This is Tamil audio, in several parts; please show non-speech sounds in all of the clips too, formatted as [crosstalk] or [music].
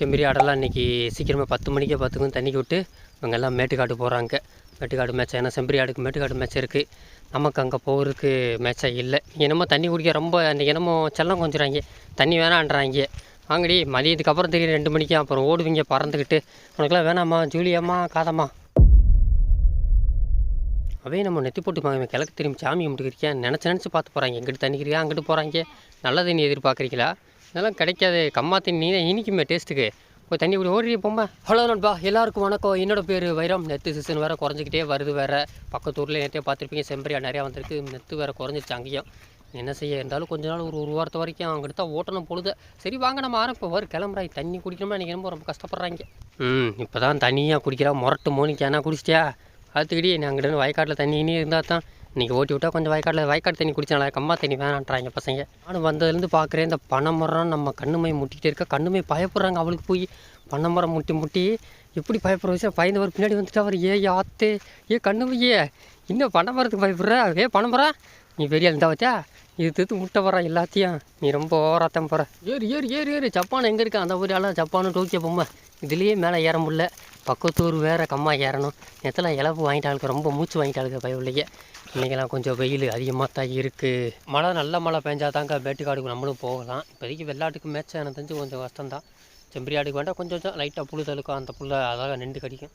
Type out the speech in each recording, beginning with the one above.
செம்பரி ஆடெல்லாம் இன்றைக்கி சீக்கிரமாக பத்து மணிக்கே பார்த்துக்கும் தண்ணிக்கு விட்டு இவங்க எல்லாம் மேட்டுக்காடு போகிறாங்க மேட்டுக்காடு மேட்ச் ஏன்னா செம்பரி ஆடுக்கு மேட்டுக்காடு மேட்ச் இருக்குது நமக்கு அங்கே போகிறதுக்கு மேட்சாக இல்லை. என்னமோ தண்ணி குடிக்க ரொம்ப அன்றைக்கி என்னமோ செல்லம் கொஞ்சிறாங்க தண்ணி வேணான்றாங்க. வாங்கடி மதியத்துக்கு அப்புறம் தெரியும் ரெண்டு மணிக்கு அப்புறம் ஓடுவீங்க பறந்துக்கிட்டு உனக்குலாம் வேணாம்மா ஜூலியாம்மா காதம்மா. அவே நம்ம நெத்தி போட்டு வாங்க கிழக்கு திரும்பி சாமி கும்பிட்டுக்கிறீங்க நினச்சி நினச்சி பார்த்து போகிறாங்க எங்கிட்டு தண்ணிக்கிறியா? அங்கிட்டு போகிறாங்க நல்ல தண்ணி எதிர்பார்க்குறீங்களா? இதெல்லாம் கிடைக்காது. கம்மா தண்ணி தான் இனிக்குமே டேஸ்ட்டுக்கு போய் தண்ணி குடி ஓடி போம்பா. ஹலோ நண்பா எல்லாருக்கும் வணக்கம். என்னோட பேர் வைரம். நெத்து சீசன் வேறு குறைஞ்சிக்கிட்டே வருது வேறு. பக்கத்து ஊரில் நேற்றே பார்த்துருப்பீங்க செம்பரியா நிறையா வந்திருக்கு. நெத்து வேறு குறைஞ்சிருச்சு அங்கேயும். என்ன செய்ய இருந்தாலும் கொஞ்ச நாள் ஒரு ஒரு வாரத்து வரைக்கும் அங்கிட்ட தான் ஓட்டணும் பொழுது. சரி வாங்க நம்ம ஆரம்பிப்போம். வரும் கிளம்புறாங்க தண்ணி குடிக்கணும்னா இன்றைக்கி ரொம்ப ரொம்ப கஷ்டப்படுறாங்க. ம் இப்போ தான் தண்ணியாக குடிக்கிறா. முரட்டு மோனிக்கானா குடிச்சிட்டியா? அதுக்கிட்டே நான் அங்கிட்ட வயக்காட்டில் தண்ணி இனி இருந்தால் தான் இன்றைக்கி ஓட்டி விட்டால் கொஞ்சம் வயக்காட்டில் வயக்காடு தண்ணி குடிச்சனால கம்மா தண்ணி வேணான்றாங்க பசங்க. நானும் வந்ததுலேருந்து பார்க்குறேன் இந்த பனைமரம் நம்ம கண்ணுமை முட்டிகிட்டே இருக்க. கண்ணுமை பயப்படுறாங்க அவளுக்கு போய். பனைமரம் முட்டி முட்டி. எப்படி பயப்படுற விஷயம்? பயந்தவர் பின்னாடி வந்துட்டு அவர் ஏ ஆத்தே ஏ. கண்ணுமையே இன்னும் பனைமரத்துக்கு பயப்படுற? ஏ பனைமரம் நீ பெரிய இருந்தா வச்சா இது திருத்து முட்டை வர எல்லாத்தையும். நீ ரொம்ப ஓராத்தம் போகிற ஏறு ஏறு ஏறு ஏறு. ஜப்பான் எங்கே இருக்கா? அந்த ஊர் எல்லாம் ஜப்பானும் டோக்கியோ பொம்மை இதுலேயே மேலே ஏற முடியல. பக்கத்தூர் வேறு கம்மா ஏறணும். நேற்றுலாம் இழப்பு வாங்கிட்டாளுக்கு ரொம்ப மூச்சு வாங்கிட்டாளுக்கு பயவில்லையே இன்றைக்கெல்லாம் கொஞ்சம் வெயில் அதிகமாக தான் இருக்குது மழை நல்ல மழை பெஞ்சால் தாங்க மேட்டுக்காடுக்கு நம்மளும் போகலாம். இப்போதைக்கு வெள்ளாட்டுக்கு மேட்ச் எனக்கு தெரிஞ்சு கொஞ்சம் கஷ்டம்தான். செம்பரி ஆடுக்கு வேண்டாம் கொஞ்சம் கொஞ்சம் லைட்டாக புழு தழுக்கும் அந்த புல்லை அழகாக நின்று கடிக்கும்.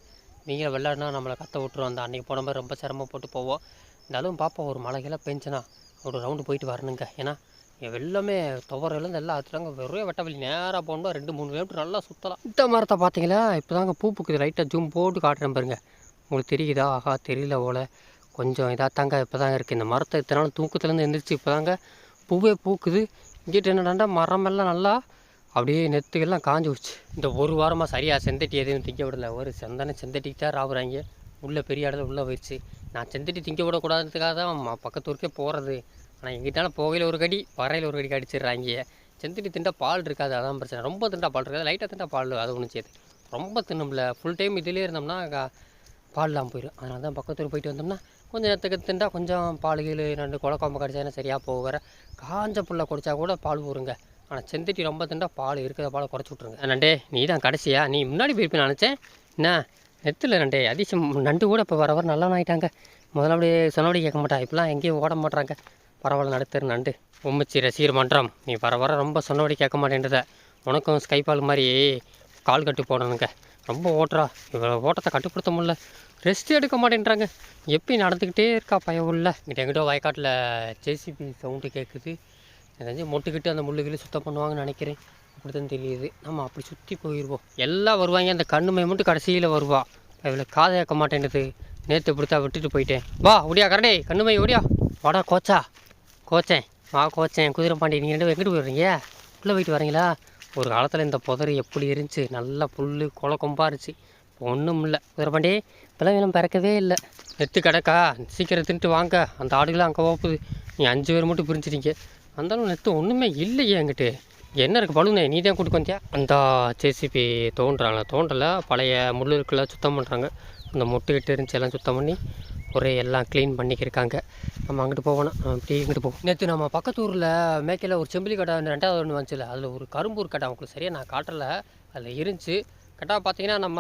நீங்கள் வெள்ளாடுனா நம்மளை கத்த விட்டுரும். அந்த அன்றைக்கி போன மாதிரி ரொம்ப சிரமப்பட்டு போவோம். இருந்தாலும் பார்ப்போம் ஒரு மழைக்கெல்லாம் பெஞ்சுனா ஒரு ரவுண்டு போயிட்டு வரணுங்க. ஏன்னா இங்க வெள்ளமே துவரையிலேருந்து எல்லாம் ஆத்துறாங்க வெறும் வெட்டவெளி நேராக போகணும் ரெண்டு மூணு கிலோமீட்டர் நல்லா சுற்றலாம் இந்த மரத்தை பார்த்தீங்களா? இப்போ தாங்க பூ பூக்குது. லைட்டாக ஜூம் போட்டு காட்டுறேன் பாருங்க. உங்களுக்கு தெரியுதா? ஆஹா தெரியல போல. கொஞ்சம் இதாக தாங்க இப்போ தாங்க இருக்குது இந்த மரத்தை இத்தனை நாள் தூக்கத்துலேருந்து எந்திரிச்சு இப்போ தாங்க பூவே பூக்குது. இங்கிட்ட என்னடாண்டா மரமெல்லாம் நல்லா அப்படியே நெத்துக்கெல்லாம் காஞ்சி விடுச்சு இந்த ஒரு வாரமாக சரியாக செந்தட்டி எதுவும் திங்க விடல. ஒரு செந்தனை செந்தட்டிக்கு தான் ராவுறாங்க. உள்ளே பெரிய இடத்துல உள்ளே போயிடுச்சு நான் செந்தட்டி திங்க விடக்கூடாதுக்காக தான் ம- பக்கத்து ஊருக்கே போகிறது ஆனால் எங்கிட்டாலும் போகையில் ஒரு கடி வரையில் ஒரு கடி கடிச்சிடுறாங்க செந்தட்டி திண்டா பால் இருக்காது. அதான் பிரச்சனை. ரொம்ப திண்டா பால் இருக்காது. லைட்டாக திண்டா பால் அது ஒன்று செய்யுது. ரொம்ப தின்னும்ல. ஃபுல் டைம் இதிலே இருந்தோம்னா பால்லாம் பால் இல்லாமல் போயிடும் அதனால தான் பக்கத்தூர் போயிட்டு வந்தோம்னா கொஞ்சம் நேரத்துக்கு திண்டா கொஞ்சம் பால் கீழ் ரெண்டு குழக்காம்பு கடிச்சா சரியாக போக காஞ்ச புல்லை குடிச்சா கூட பால் ஊறுங்க. ஆனால் செந்தட்டி ரொம்ப திண்டா பால் இருக்கிற பால் குறைச்சி விட்ருங்க நண்டே நீ தான் கடைசியா? நீ முன்னாடி போயிருப்பேன் நினச்சேன். என்ன? நெத்தில் நண்டே அதிசயம். நண்டு கூட இப்போ வர வர நல்லா ஆகிட்டாங்க முதல்ல அப்படியே சொன்னபடி கேட்க மாட்டா. இப்போலாம் எங்கேயும் ஓட மாட்டுறாங்க பரவாயில்ல நடுத்தர் நண்டு. உம்மச்சி ரசிகர் மன்றம். நீ வர வர ரொம்ப சொன்னபடி கேட்க மாட்டேன்றத. உனக்கும் ஸ்கைபால் மாதிரி கால் கட்டு போடணுங்க. ரொம்ப ஓட்டுறா. இவ்வளோ ஓட்டத்தை கட்டுப்படுத்த முடியல. ரெஸ்ட் எடுக்க மாட்டேன்றாங்க. எப்படி நடந்துக்கிட்டே இருக்கா பயம் உள்ள இங்கிட்ட எங்கிட்ட வயக்காட்டில் ஜேசிபி சவுண்டு கேட்குது ஏதாச்சும் மொட்டுக்கிட்டு அந்த முள்ளுகளை சுத்தம் பண்ணுவாங்கன்னு நினைக்கிறேன். அப்படி தான் தெரியுது. நம்ம அப்படி சுற்றி போயிடுவோம் எல்லாம் வருவாங்க. அந்த கண்ணுமை மட்டும் கடைசியில் வருவா. இவ்வளோ காதை கேட்க மாட்டேன்னுது. நேற்று இப்படித்தான் விட்டுட்டு போயிட்டேன். வா ஒடியா கரடே. கண்ணுமை ஒடியா வாடா கோச்சா. கோச்சேன். வா கோச்சேன். குதிரை பாண்டி நீங்கள் ரெண்டு எங்கிட்டு போயிடுறீங்க? உள்ளே போயிட்டு வரீங்களா? ஒரு காலத்தில் இந்த புதர் எப்படி இருந்துச்சு நல்லா புல் கொலை கொம்பா இருந்துச்சு ஒன்றும் இல்லை. குதிரைப்பாண்டி இப்போலாம் வேணும் பிறக்கவே இல்லை. நெத்து கிடக்கா? சீக்கிரம் தின்ட்டு வாங்க. அந்த ஆடுகளாம் அங்கே போகுது. நீ அஞ்சு பேர் மட்டும் பிரிஞ்சிட்டீங்க. அந்தாலும் நெத்து ஒன்றுமே இல்லையே என்கிட்ட. என்ன இருக்குது பழுனே நீ தான் கூட்டு வந்தியா? அந்த ஜேசிபி தோன்றாங்க. தோன்றலை பழைய முள் இருக்குல்ல சுத்தம் பண்ணுறாங்க அந்த மொட்டுக்கிட்டு இருந்துச்சு எல்லாம் சுத்தம் பண்ணி ஒரே எல்லாம் க்ளீன் பண்ணிக்கிருக்காங்க. நம்ம அங்கிட்டு போவோம்னா அப்படி இங்கிட்டு போவோம் நேற்று நம்ம பக்கத்து ஊரில் மேக்கையில் ஒரு செம்பிலி கடை ரெண்டாவது ஒன்று வந்துச்சுல. அதில் ஒரு கரும்பூர் கடை அவங்களுக்கு சரியாக நான் காட்டல. அதில் இருந்துச்சு. கட்டா பார்த்தீங்கன்னா நம்ம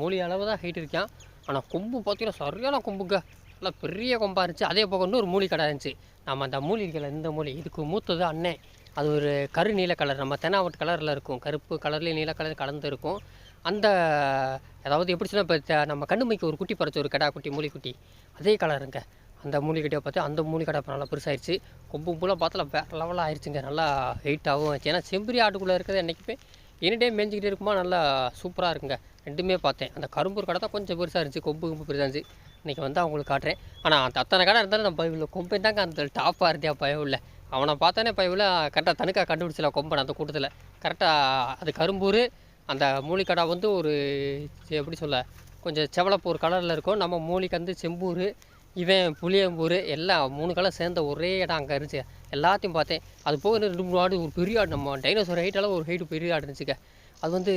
மூலி அளவு தான் ஹைட் இருக்கான். ஆனால் கொம்பு பார்த்தீங்கன்னா சரியான கொம்புங்க. நல்லா பெரிய கொம்பாக இருந்துச்சு. அதே போக இன்னொரு மூலி கடை இருந்துச்சு. நம்ம அந்த மூலி இருக்கல இந்த மூலி இதுக்கு மூத்தது அண்ணன் அது ஒரு கரு நீல கலர் நம்ம தெனாவட் கலரில் இருக்கும். கருப்பு கலர்லேயும் நீல கலர் கலந்து இருக்கும். அந்த அதாவது எப்படி சொன்னால் இப்போ நம்ம கண்ணுமைக்கு ஒரு குட்டி பறிச்ச ஒரு கடா குட்டி மூலிகுட்டி அதே கலருங்க அந்த மூலிகட்டையை பார்த்து அந்த மூலிகடை இப்போ நல்லா பெருசாகிடுச்சு கொம்பு பூலாம் பார்த்தால வேறு லெவலாக ஆயிடுச்சுங்க நல்லா ஹைட்டாகவும் ஆச்சு. ஏன்னா செம்பரி ஆட்டுக்குள்ளே இருக்கிறது என்றைக்குமே எனி டைம் மேய்ஞ்சிக்கிட்டே இருக்குமா நல்லா சூப்பராக இருக்குங்க. ரெண்டுமே பார்த்தேன். அந்த கரும்பூர் கடை தான் கொஞ்சம் பெருசாக இருந்துச்சு. கொம்பு கொம்பு பெருசாக இருந்துச்சு. இன்றைக்கி வந்து அவங்களுக்கு காட்டுறேன். ஆனால் அந்த அத்தனை கடை இருந்தாலும் நம்ம பயவில் கொம்பை தாங்க அந்த டாப்பாக இருந்தியா பயம் இல்லை அவனை பார்த்தானே பயவில் கரெக்டாக தனுக்காக கண்டுபிடிச்சல கொம்பன் அந்த கூட்டத்தில். கரெக்டாக அது கரும்பூர் அந்த மூலிக்கடை வந்து ஒரு எப்படி சொல்ல கொஞ்சம் செவலப்பு ஒரு கலரில் இருக்கும். நம்ம மூலிக்கு வந்து செம்பூர் இவன் புளியம்பூர் எல்லாம் மூணு கலர் சேர்ந்த ஒரே இடம் அங்கே இருந்துச்சு. எல்லாத்தையும் பார்த்தேன். அது போக ரெண்டு மூணு ஆடு ஒரு பெரிய ஆடு. நம்ம டைனோசர் ஹைட்டெல்லாம் ஒரு ஹைட்டு பெரிய ஆடு இருந்துச்சுங்க. அது வந்து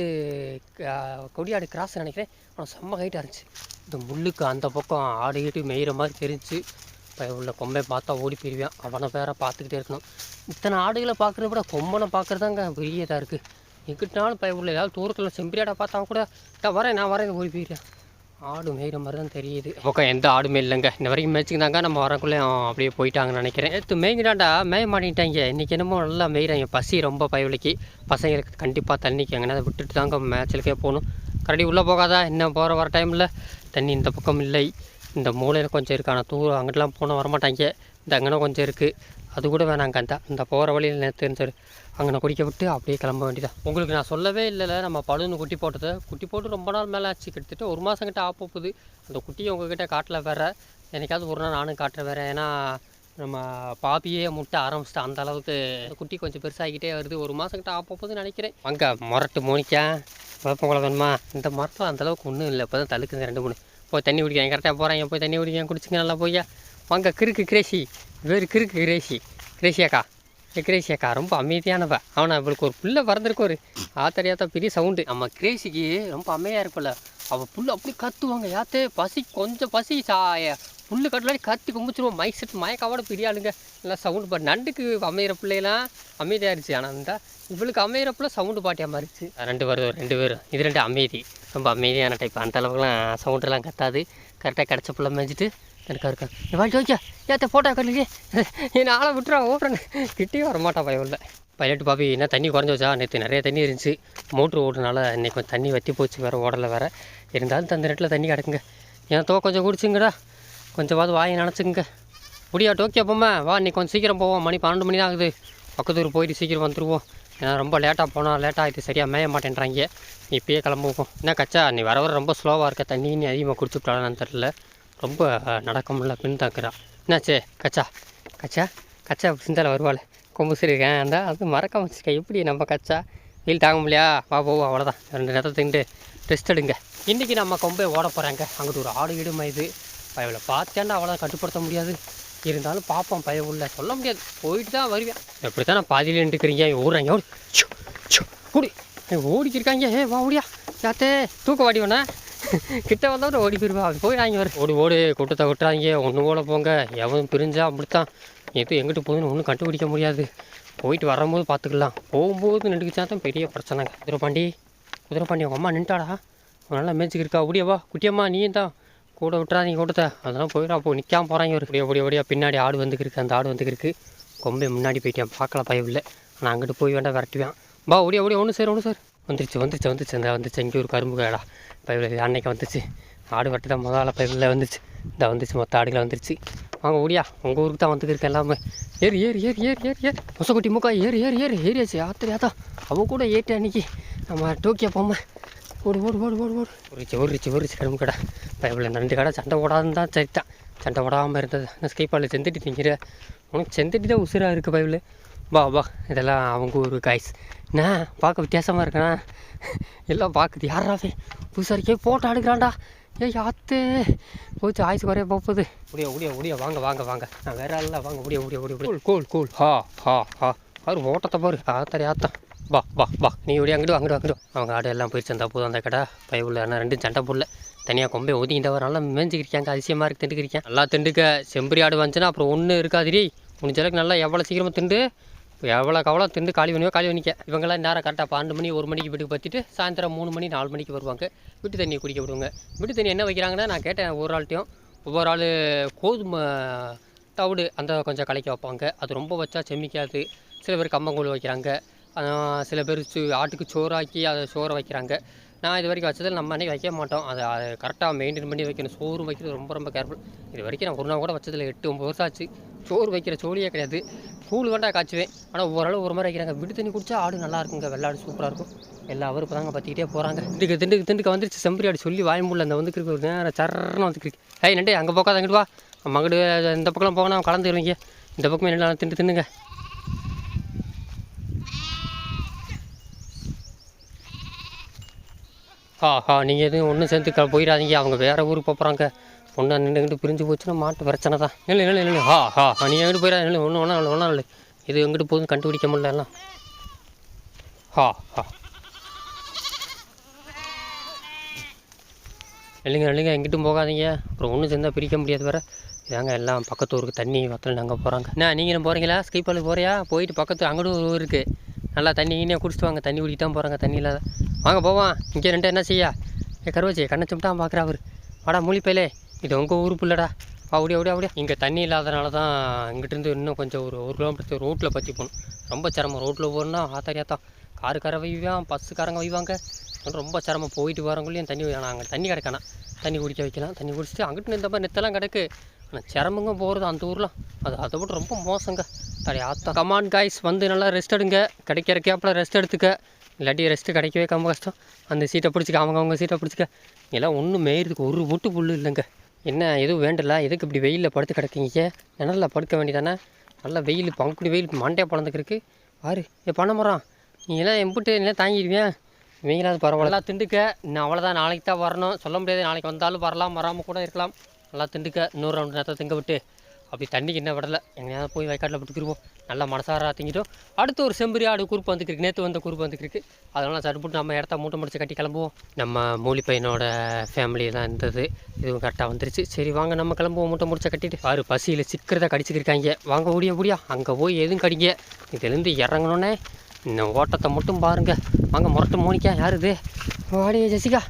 கொடியாடு கிராஸ் நினைக்கிறேன். ஆனால் செம்ம ஹைட்டாக இருந்துச்சு. இந்த முள்ளுக்கு அந்த பக்கம் ஆடு கீட்டு மேயிற மாதிரி தெரிஞ்சு இப்போ உள்ள கொம்பை பார்த்தா ஓடி போயிருவான். அவனை வேற பார்த்துக்கிட்டே இருக்கணும். இத்தனை ஆடுகளை பார்க்குறத விட கொம்பனை பார்க்குறதாங்க பெரிய இதாக இருக்குது எங்கிட்டாலும் பய உள்ள ஏதாவது தூரத்தில் செம்பிரியாடா பார்த்தா கூட நான் வரேன் நான் வரேன் ஓடி போயிடுறேன். ஆடு மேய்கிற மாதிரி தான் தெரியுது. பக்கம் எந்த ஆடுமே இல்லைங்க. இந்த வரைக்கும் மேய்ச்சிக்கிட்டாங்க நம்ம வரக்குள்ளே அப்படியே போயிட்டாங்கன்னு நினைக்கிறேன். நேற்று மேய்கிறாண்டா மேய மாட்டேங்கிட்டாங்க இன்றைக்கி என்னமோ நல்லா மேய்கிறாங்க பசி ரொம்ப பயவலிக்கு பசங்களுக்கு கண்டிப்பாக தண்ணிக்கு எங்கன்னா விட்டுட்டு தாங்க மேய்ச்சலுக்கே போகணும். கரடி உள்ளே போகாதா? இன்னும் போகிற வர டைமில் தண்ணி இந்த பக்கம் இல்லை. இந்த மூலையில் கொஞ்சம் இருக்கு. ஆனால் தூரம் அங்கிட்டலாம் போனால் வரமாட்டாங்க. இந்த அங்கன கொஞ்சம் இருக்குது அது கூட வேணாங்க அந்த இந்த போகிற வழியில் நேற்று சரி அங்கே குடிக்க விட்டு அப்படியே கிளம்ப வேண்டியதான் உங்களுக்கு நான் சொல்லவே இல்லைல்ல நம்ம பழுன்னு குட்டி போட்டது. குட்டி போட்டு ரொம்ப நாள் மேலே ஆச்சு. கிட்டத்தட்ட ஒரு மாதம் கிட்ட ஆப்போகுது அந்த குட்டியை உங்ககிட்ட காட்டல வேற. என்னைக்காவது ஒரு நாள் நானும் காட்டுறேன் வேற. ஏன்னா நம்ம பாப்பியே முட்டை ஆரம்பிச்சிட்டு அந்த அளவுக்கு குட்டி கொஞ்சம் பெருசாகிக்கிட்டே வருது. ஒரு மாதம் கிட்ட ஆப்போகுதுன்னு நினைக்கிறேன். அங்கே முரட்டு மோனிக்கா. குழப்பம் வேணுமா? இந்த மரத்தில் அந்த அளவுக்கு ஒன்றும் இல்லை. இப்போ தான் தழுக்குங்க ரெண்டு மூணு. போய் தண்ணி குடிக்க கரெக்டாக போகிறாங்க போய் தண்ணி குடிக்கிறேன் குடிச்சிங்க நல்லா போய்யா. வாங்க கிறுக்கு கிரேசி. வேறு கிறுக்கு கிரேசி. கிரேசியாக்கா ஏ கிரேசியாக்கா ரொம்ப அமைதியானவ. அவனை இவளுக்கு ஒரு புள்ள பிறந்திருக்கு ஒரு ஆத்தரியாத்தா பெரிய சவுண்டு. நம்ம கிரேசிக்கு ரொம்ப அமைதியாக இருக்குல்ல அவள் புல்லு அப்படி கத்துவாங்க யாத்தே. பசி கொஞ்சம் பசி சா புல்லு கட்டலாடி கத்தி கும்பிச்சிருவோம். மைக் செட் மயக்காவோட பெரிய ஆளுங்க எல்லாம் சவுண்டு பாட்டு நண்டுக்கு அமையிற பிள்ளையெல்லாம் அமைதியாயிருச்சு. ஆனால் இந்த இவளுக்கு அமையிற பிள்ளை சவுண்டு பாட்டியாக மாறிச்சு ரெண்டு பேரும் ரெண்டு பேரும். இது ரெண்டு அமைதி. ரொம்ப அமைதியான டைப் அந்த அளவுக்குலாம் சவுண்டெல்லாம் கத்தாது. கரெக்டாக கிடச்ச பிள்ளை மேய்ச்சிட்டு எனக்கு இருக்கா வாழ்க்கை ஓகே ஏத்த ஃபோட்டோ கட்டலையே என் ஆளை விட்டுறா ஓடுறேன்னு கிட்டே வரமாட்டா பயம் இல்லை பைலட் பாபி என்ன தண்ணி குறைஞ்சி வச்சா? நேற்று நிறைய தண்ணி இருந்துச்சு. மோட்ரு ஓடுறனால இன்னைக்கு கொஞ்சம் தண்ணி வற்றி போச்சு வேறு ஓடலை வேறு. இருந்தாலும் தந்த நேரத்தில் தண்ணி கிடக்குங்க. ஏன் தோ கொஞ்சம் குடிச்சுங்கடா. கொஞ்சமாவது வாயை நினச்சிங்க முடியா டோக்கியோ போம்மா. வா இன்னைக்கு கொஞ்சம் சீக்கிரம் போவோம். மணி பன்னெண்டு மணி தான் ஆகுது. பக்கத்து ஊர் போயிட்டு சீக்கிரம் வந்துடுவோம் ஏன்னா ரொம்ப லேட்டாக போனால் லேட்டாக ஆகிட்டு சரியாக மேய மாட்டேன்றாங்க. நீ இப்பயே கிளம்புவோம். என்ன கச்சா நீ வர வர ரொம்ப ஸ்லோவாக இருக்க. தண்ணி நீ அதிகமாக குடிச்சுட்டாலான்னு தெரில ரொம்ப நடக்க முடியல பின் தாக்குறா என்னாச்சே? கச்சா. கச்சா? கச்சா சிந்தால வருவாள். கொம்பு சிரிக்கேன் அந்த அது மறக்காம வச்சுருக்க எப்படி நம்ம கச்சா? வெயில் தாங்க முடியா வா போவோம். அவ்வளோதான் ரெண்டு நேரத்தை திண்டு ரெஸ்ட் எடுங்க. இன்றைக்கி நம்ம கொம்பே ஓட போகிறாங்க அங்கிட்டு ஒரு ஆடு வீடு இது பயவில் பார்த்தேன்டா அவ்வளோ கட்டுப்படுத்த முடியாது. இருந்தாலும் பார்ப்போம் பய உள்ள. சொல்ல முடியாது. போயிட்டு தான் வருவேன். எப்படி தான் நான் பாதியில் நின்றுக்கிறீங்க? ஓடுறாங்க ஓடி. ஓடி ஓடிக்கிருக்காங்க. ஏ வா ஓடியா. யாத்தே. தூக்க வாடி வேணா [laughs] கிட்ட வந்தவரை ஓடி போயிருவா. போய் வாங்கி வர ஓடி ஓடு கூட்டத்தை விட்டுறாங்க. ஒன்று ஓட போங்க. எவன் பிரிஞ்சா அப்படித்தான். எது எங்கிட்டு போகுதுன்னு ஒன்றும் கண்டுபிடிக்க முடியாது. போயிட்டு வரும்போது பார்த்துக்கலாம். போகும்போது நின்றுக்குச்சா தான் பெரிய பிரச்சனைங்க. குதிரைப்பாண்டி குதிரைப்பாண்டி உங்கள் அம்மா நின்ட்டாடா அவன் நல்லா மேய்ச்சிக்கிருக்கா ஓடியாவா குட்டியம்மா நீயும் தான். கூட விட்டுறாதீங்க கூட்டத்தை. அதெல்லாம் போயிடும் அப்போ நிற்காம போகிறாங்க ஒரு ஒடியா ஒடியா ஒடியா பின்னாடி ஆடு வந்துக்கிருக்கு. அந்த ஆடு வந்துக்கிருக்கு. கொம்பை முன்னாடி போயிட்டேன். பார்க்கல பயம் இல்லை நான் அங்கிட்டு போய் வேண்டாம் விரட்டுவேன். பா ஓடியா ஓடியா. ஒன்று சார் ஒன்று சார். வந்துருச்சு வந்துச்சு வந்துச்சு அந்த வந்துச்சு இங்கே ஒரு கரும்பு கடா பயிரில் அன்னைக்கு வந்துச்சு ஆடு வெட்டு தான் முதல்ல பயிரில் வந்துச்சு இந்த வந்துச்சு மொத்த ஆடுகளை வந்துருச்சு. வாங்க ஓடியா. உங்கள் ஊருக்கு தான் வந்துருக்கு எல்லாமே. ஏறு ஏறு ஏறு ஏறு ஏறு ஏறு. மொசக்குட்டி மூக்கா ஏறு ஏறு ஏறு. ஏறியாச்சு. ஆத்திரி ஆத்தா. அவன் கூட ஏட்டு அன்னைக்கு நம்ம டோக்கியா போமா. ஓடு ஓடு ஓடு ஓடு ஓடு. ஒரு ஒருச்சு ஒருச்சு கரும்பு கடை. பைபிள் இந்த ரெண்டு கடை சண்டை ஓடாதுன்னு தான் சரிதான் சண்டை ஓடாமல் இருந்தது. நான் ஸ்கைப்பாலில் செந்தட்டி திங்கிற? உனக்கு செந்தட்டி தான் உசுராக இருக்குது பைபிள். வா வா. இதெல்லாம் அவங்க ஒரு காய்ஸ் நான் பார்க்க வித்தியாசமாக இருக்கேண்ணா எல்லாம் பார்க்குது. யாராவே புதுசாரிக்கே போட்டோ எடுக்கிறான்டா. ஏய் ஆத்து. போச்சு ஆயுசு குறைய போகுது. முடிய முடிய முடிய வாங்க வாங்க வாங்க. நான் வேற ஆள் வாங்க முடிய முடிய முடிய கூல் கூல் கூல் ஹா ஹா ஹா. பாரு ஓட்டத்தை பாரு. ஆத்தரி ஆத்தா வா வா வா. நீ ஓடி அங்கிட்டு அங்கிட்டு அங்கிட்டு அவங்க ஆடு எல்லாம் போயிடுச்சு அந்த போதும் அந்த கடை. பைபிள் ஆனால் ரெண்டும் சண்டை போடல. தனியாக கொம்பை ஒதுங்கிட்ட வர நல்லா மேய்ஞ்சிக்கிறிக்காங்க அதிசயமாக இருக்கு திண்டுக்கிறிக்கேன் நல்லா திண்டுக்க. செம்பரி ஆடு வந்துச்சுன்னா அப்புறம் ஒன்றும் இருக்காதுடி. முடிஞ்ச அளவுக்கு நல்லா எவ்வளோ சீக்கிரமாக திண்டு. இப்போ எவ்வளோ கவலை? திண்டு காலி பண்ணியோ காலி பண்ணிக்க. இவங்கெல்லாம் நேரம் கரெக்டாக பன்னெண்டு மணி ஒரு மணிக்கு வீட்டுக்கு பற்றிட்டு சாயந்தரம் மூணு மணி நாலு மணிக்கு வருவாங்க. வீட்டு தண்ணியை குடிக்க விடுவாங்க வீட்டு தண்ணி என்ன வைக்கிறாங்கன்னா நான் கேட்டேன் ஒவ்வொரு ஆள்கிட்டையும். ஒவ்வொரு ஆள் கோதுமை தவிடு அந்த கொஞ்சம் கலக்கி வைப்பாங்க. அது ரொம்ப வச்சா செமிக்காது. சில பேர் கம்பங்கூழ் வைக்கிறாங்க. சில பேர் சு ஆட்டுக்கு சோறாக்கி அதை சோறை வைக்கிறாங்க. நான் இது வரைக்கும் வச்சதில் நம்ம அன்றைக்கி வைக்க மாட்டோம். அதை அதை கரெக்டாக மெயின்டைன் பண்ணி வைக்கணும். சோறு வைக்கிறது ரொம்ப ரொம்ப கேர்ஃபுல் இது வரைக்கும் நான் ஒரு நாள் கூட வச்சதில் எட்டு ஒம்பது வருஷம் ஆச்சு. சோறு வைக்கிற சோழியே கிடையாது. கூழ் வேண்டாம் காய்ச்சுவேன் ஆனால் ஓரளவு ஒரு மாதிரி வைக்கிறாங்க விடு தண்ணி குடிச்சா ஆடு நல்லா இருக்குங்க வெள்ளாடு சூப்பராக இருக்கும். எல்லா அவரும் இப்போ தாங்க பார்த்துக்கிட்டே போகிறாங்க திண்டுக்கு திண்டுக்கு திண்டுக்கு வந்துருச்சு. செம்பரி ஆடு சொல்லி வாய்மூல அந்த வந்துருக்கு ஒரு நேரம் சரணம் வந்துருக்கு ஏய் நண்டே அங்கே போக்காத அங்கிட்டு வா. மகடு இந்த பக்கம்லாம் போகணும். கலந்துருவீங்க. இந்த பக்கமே நல்லா. திண்டு தின்னுங்க. ஆஹா நீங்கள் எதுவும் ஒன்றும் சேர்ந்து க போயிடாதீங்க. அவங்க வேறு ஊருக்கு போகிறாங்க ஒன்றா நின்றுக்கிட்டு பிரிஞ்சு போச்சுன்னா மாட்டு பிரச்சனை தான். இல்லை இல்லை இல்லை ஹா ஹா. நீ எங்கிட்டு போயிடா? இல்லை ஒன்றும் ஒன்றும் இல்லை ஒன்றும் இல்லை இது எங்கிட்டு போகுதுன்னு கண்டுபிடிக்க முடியல எல்லாம். ஹா ஹா. இல்லைங்க இல்லைங்க எங்கிட்டும் போகாதீங்க. அப்புறம் ஒன்றும் சேர்ந்தால் பிரிக்க முடியாது வேறு. இதாங்க எல்லாம் பக்கத்து ஊருக்கு தண்ணி வத்தல் நாங்கள் போகிறாங்க என்ன நீங்களும் போகிறீங்களா ஸ்கைப்பாலுக்கு போகிறியா போயிட்டு பக்கத்து அங்கிட்டு ஒரு ஊர் இருக்குது நல்லா தண்ணி கீனியாக குடிச்சிட்டு வாங்க. தண்ணி குடிக்கிட்டு தான் போகிறாங்க தண்ணி இல்லாத. வாங்க போவான் இங்கே ரெண்டு என்ன செய்யா? ஏ கருவாச்சி கண்ணை சும்மிட்டான் பார்க்குறா அவர். வாடா மூலிப்பையிலே. இது உங்கள் ஊர் பிள்ளடா. அப்படி அப்படி அப்படியா இங்கே தண்ணி இல்லாதனால தான் இங்கிட்டிருந்து இன்னும் கொஞ்சம் ஒரு ஒரு கிலோமீட்டர் ரோட்டில் பற்றி போகணும். ரொம்ப சிரமம். ரோட்டில் போகணுன்னா ஆத்தாரியாத்தான் காருக்கார வைவான் பஸ்ஸுக்காரங்க வைவாங்க. ரொம்ப சிரமம். போயிட்டு வரவங்களையும் தண்ணி வேணாம் அங்கே தண்ணி கிடைக்கானா தண்ணி குடிக்க வைக்கலாம். தண்ணி குடிச்சிட்டு அங்கிட்டு இந்த மாதிரி நெத்தெல்லாம் கிடக்கு. ஆனால் சிரமங்க போகிறது அந்த ஊரில். அது அதை விட ரொம்ப மோசங்க. அடே ஆத்தா. கமான் காய்ஸ் வந்து நல்லா ரெஸ்ட் எடுங்க. கிடைக்கிற கேப்பில் ரெஸ்ட் எடுத்துக்க. இல்லாட்டி ரெஸ்ட்டு கிடைக்கவே கம்ம கஷ்டம். அந்த சீட்டை பிடிச்சிக்க அவங்க அவங்க சீட்டை பிடிச்சிக்க. எல்லாம் ஒன்றும் மேயிறதுக்கு ஒரு முட்டு புல்லு இல்லைங்க. என்ன எதுவும் வேண்டல? எதுக்கு இப்படி வெயிலில் படுத்து கிடக்கீங்க? நிழலில் படுக்க வேண்டியதானே? நல்லா வெயில் பங்குடி வெயில் மண்டையை பழந்துக்கிருக்கு பாரு ஏ பண்ண மரம் நீ எல்லாம் எம்பிட்டு எல்லாம் தாங்கிடுவேன் இவங்களாவது பரவாயில்ல. நல்லா திண்டுக்க. இன்னும் அவ்வளோதான் நாளைக்கு தான் வரணும். சொல்ல முடியாது. நாளைக்கு வந்தாலும் வரலாம். வராமல் கூட இருக்கலாம். நல்லா திண்டுக்க. இன்னொரு ரவுண்டு நேரத்தை திங்க விட்டு. அப்படி தண்ணிக்கு என்ன விடலை. எங்கேயாவது போய் வயக்காட்டில் போட்டுக்கிருவோம் நல்லா மனசாரா திங்கிட்டோம். அடுத்து ஒரு செம்பரி ஆடு குறுப்பு வந்துருக்கு நேற்று வந்த குறுப்பு வந்துருக்கு அதனால் சட்டுப்பட்டு நம்ம இடத்த மூட்டை முடிச்சு கட்டி கிளம்புவோம். நம்ம மூலி பையனோட ஃபேமிலி தான் இருந்தது. இதுவும் கரெக்டாக வந்துருச்சு. சரி வாங்க நம்ம கிளம்புவோம். மூட்டை முடிச்ச கட்டிட்டு. ஆறு பசியில் சிக்கிறத கடிச்சிக்கிருக்காங்க. வாங்க ஓடியா ஓடியா. அங்கே போய் எதுவும் கடிங்க. இதுலேருந்து இறங்கணுன்னே இந்த ஓட்டத்தை மட்டும் பாருங்க. வாங்க முரட்டு மோனிக்கா. யார் இது? ஜெசிகா.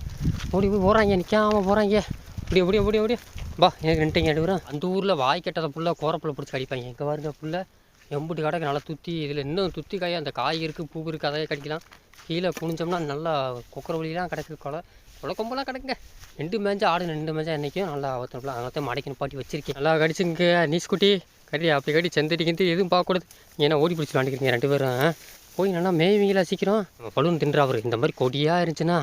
ஓடி போய் போகிறாங்க நிற்காம போகிறாங்க இப்படி இப்படி இப்படி இப்படி பா எனக்கு ரெண்டைங்க எடுக்கிறேன் அந்த ஊரில் வாய் கெட்டதை புள்ள கோரப்பில் பிடிச்சி கடிப்பாங்க. எங்கே பாருங்க புள்ள எம்புட்டு கடைக்கு நல்லா துத்தி இதில் இன்னும் துத்தி காய் அந்த காய் இருக்குது பூ இருக்குது அதையே கடிக்கலாம். கீழே குனிஞ்சோம்னா நல்லா கொக்கர வழியெலாம் கிடக்கு கொலை. கொலை கொம்பெல்லாம் கிடக்குங்க. ரெண்டு மேஞ்சா ஆடு ரெண்டு மேஞ்சா என்றைக்கும் நல்லா அவத்தலாம் அதனால மடைக்கணும் பாட்டி வச்சிருக்கேன். நல்லா கடிச்சுங்க நீஸ் குட்டி. கடி அப்படி கடி செந்தடி கிந்தி எதுவும் பார்க்கக்கூடாது. ஏன்னா ஓடி பிடிச்சி விளாண்டுக்கிறீங்க ரெண்டு பேரும் போய் நல்லா மேய்வீங்களா சீக்கிரம். நம்ம பலூன் தின்றாவர். இந்த மாதிரி கொடியாக இருந்துச்சுன்னா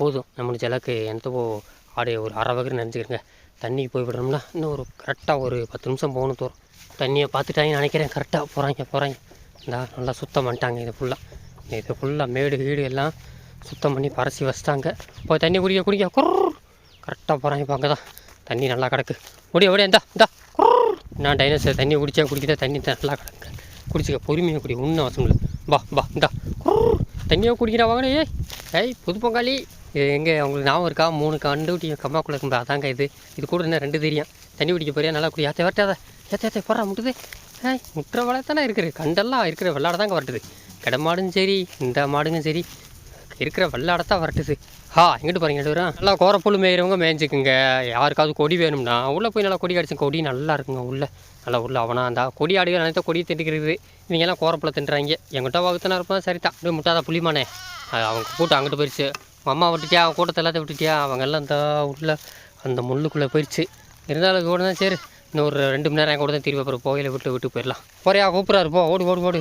போதும். நம்மளுக்கு ஜலக்கு எந்த ஆடு ஒரு அரை வகை நினச்சிக்கிறேங்க தண்ணிக்கு போய் இன்னும் ஒரு கரெக்டாக ஒரு பத்து நிமிஷம் போகணும் தோறும் தண்ணியை பார்த்துட்டாங்கன்னு நினைக்கிறேன். கரெக்டாக போகிறாங்க போகிறாங்க இந்தா நல்லா சுத்தம் பண்ணிட்டாங்க இது ஃபுல்லாக இது ஃபுல்லாக மேடு வீடு எல்லாம் சுத்தம் பண்ணி பறசி வச்சிட்டாங்க. போய் தண்ணி குடிக்க குடிக்க குர் கரெக்டாக போகிறாங்க இப்போ அங்கே தான் தண்ணி நல்லா கிடக்கு. முடிய முடிய இந்தா இந்தா. குர் நான் டைனோசர் தண்ணி குடித்தா குடிக்கிட்டா தண்ணி தான் நல்லா கிடக்கு. குடிச்சிக்க பொறுமையாக குடி ஒன்றும் அவசியம் இல்லை. பா பா இந்தா. குர் தண்ணியாக குடிக்கிறா வாங்கினே ஏய். ஏய் புது பொங்காளி. எங்கே அவங்களுக்கு ஞாபகம் இருக்கா? மூணு கண்டுபிடி கம்மா கம்மாக்குள்ள இருக்கும்பா அதாங்க இது. இது கூட என்ன ரெண்டு தெரியும். தண்ணி குடிக்க போறியா? நல்லா குடி ஏற்ற வரட்டாத ஏற்ற ஏற்ற போடுறா முட்டுது. ஏய் முட்டுற வளர்த்தானே இருக்குது. கண்டெல்லாம் இருக்கிற வெள்ளாட தாங்க வரட்டுது. கடை மாடும் சரி இந்த மாடுங்க சரி இருக்கிற வெள்ளாடத்தான் வரட்டுது. ஹா எங்கிட்டு போகிறீங்க ரெண்டு நல்லா கோரப்புல் மேயிறவங்க மேய்ஞ்சிக்குங்க. யாருக்காவது கொடி வேணும்னா உள்ளே போய் நல்லா கொடி அடிச்சு கொடி நல்லா இருக்குங்க உள்ளே. நல்லா உள்ள அவனா அந்த கொடி ஆடுகள் நினைத்த கொடி திண்டுக்கிறது இவங்கெல்லாம் கோரப்புல தின்றாங்க எங்கிட்ட வகுத்தனா இருப்பான் சரிதான். அப்படியே முட்டாத புளிமானே அது அவங்க கூட்டம் அங்கிட்டு போயிடுச்சு அம்மா விட்டுட்டியா? அவன் கூட்டத்தை எல்லாத்தையும் விட்டுட்டியா? அவங்க எல்லாம் அந்த உள்ள அந்த முள்ளுக்குள்ளே போயிடுச்சு இருந்தாலும் கூட தான் சரி இன்னும் ஒரு ரெண்டு மணி நேரம் கூட தான் திருப்பி அப்புறம் கோயிலை விட்டு விட்டு போயிடலாம். போறியா? கூப்பிட்றாரு. போ ஓடு ஓடு ஓடு.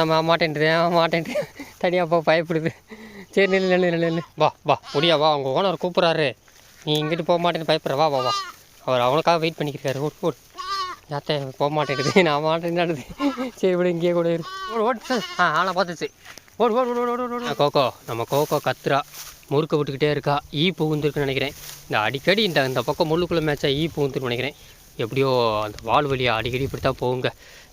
நம்ம மாட்டேன்ட்டுதேன் மாட்டேன்ட்டு. தனியாக போ பயப்படுது. சரி நில்லு நில்லு நில்லு நில்லு. வா வா முடியா வா. அவங்க ஓனர் கூப்பிட்றாரு. நீ இங்கிட்டு போக மாட்டேன்னு பயப்படுற. வா வா வா. அவர் அவனுக்காக வெயிட் பண்ணிக்கிறாரு ஓடு ஓடு. யாத்தே போக மாட்டேங்குது. நான் மாட்டேன்னு சரி விட இங்கேயே கூட இரு. ஓடு ஓட்டு ஆ ஆனால் பார்த்துச்சு. ஓடு ஓடு ஓடு ஓடு ஓடு கோகோ. நம்ம கோகோ கத்துறா முறுக்க விட்டுக்கிட்டே இருக்கா. ஈ புகுந்துருக்குன்னு நினைக்கிறேன். இந்த அடிக்கடி இந்த இந்த பக்கம் முள்ளுக்குள்ளே மேட்சா ஈ புகுந்துருன்னு நினைக்கிறேன். எப்படியோ அந்த வால் வழியாக அடிக்கடி இப்படி தான் போகுங்க.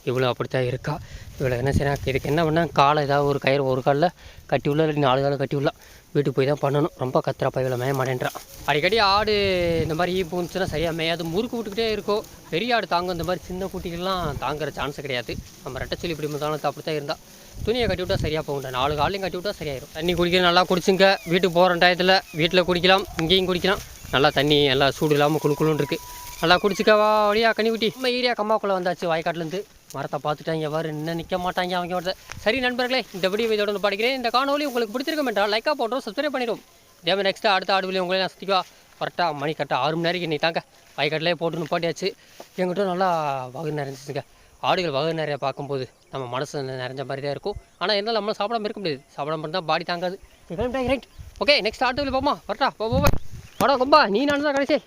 இவ்வளோ அப்படித்தான் இருக்கா. இவ்வளோ என்ன செய்யணும் இதுக்கு என்ன பண்ணால் காலை ஏதாவது ஒரு கயிறு ஒரு காலில் கட்டி உள்ள நாலு காலில் கட்டி உள்ள. வீட்டுக்கு போய் தான் பண்ணணும். ரொம்ப கத்துறா பையில மேய மாட்டேன்றான் அடிக்கடி ஆடு இந்த மாதிரி ஈ பூந்துச்சுன்னா சரியாக மேயாது. முறுக்கு விட்டுக்கிட்டே இருக்கும் பெரிய ஆடு தாங்கும். இந்த மாதிரி சின்ன குட்டிகள்லாம் தாங்குற சான்ஸ் கிடையாது. நம்ம ரெட்டச்சொல்லி இப்படி தானே அப்படி தான் இருந்தால் துணியை கட்டி விட்டால் சரியாக போகும்டா. நாலு காலையும் கட்டி விட்டால் சரியாயிரும். தண்ணி குடிக்க நல்லா குடிச்சுங்க. வீட்டுக்கு போகிற டயத்தில் வீட்டில் குடிக்கலாம் இங்கேயும் குடிக்கலாம். நல்லா தண்ணி எல்லாம் சூடு இல்லாமல் குளு குளுன்னு இருக்குது நல்லா குடிச்சிக்கவா வழியா குட்டி நம்ம ஏரியா கம்மாக்குள்ளே வந்தாச்சு வாய்க்காட்டிலேருந்து மரத்தை பார்த்துட்டாங்க பாரு இன்னும் நிற்க மாட்டாங்க அவங்க ஒருத்தர் சரி நண்பர்களே இந்த வீடியோ இதோட படிக்கிறேன் இந்த காணொலி உங்களுக்கு பிடிச்சிருக்க என்றால் லைக்காக போடுறோம் சப்ஸ்கிரைப் பண்ணிடும். இதே மாதிரி நெக்ஸ்ட்டு அடுத்த ஆடு உங்களே நான் சுற்றிக்கா கரெக்டாக மணி கரெக்டாக ஆறு மணி நேரம் இன்னைக்கு தாங்க. வாய்க்காட்டிலே போட்டு நிப்பாட்டியாச்சு எங்கிட்ட நல்லா வகு நிறைஞ்சிச்சுங்க. ஆடுகள் வகை நிறைய பார்க்கும்போது நம்ம மனசு நிறைஞ்ச மாதிரி தான் இருக்கும். ஆனால் இருந்தாலும் நம்மளும் சாப்பிடாம இருக்க முடியாது. சாப்பிடாம இருந்தால் பாடி தாங்காது. ரைட் ஓகே நெக்ஸ்ட் ஆட்டோவில் போமா கரெக்டா போ போ, போ. வாடா நீ நான் தான் கடைசி.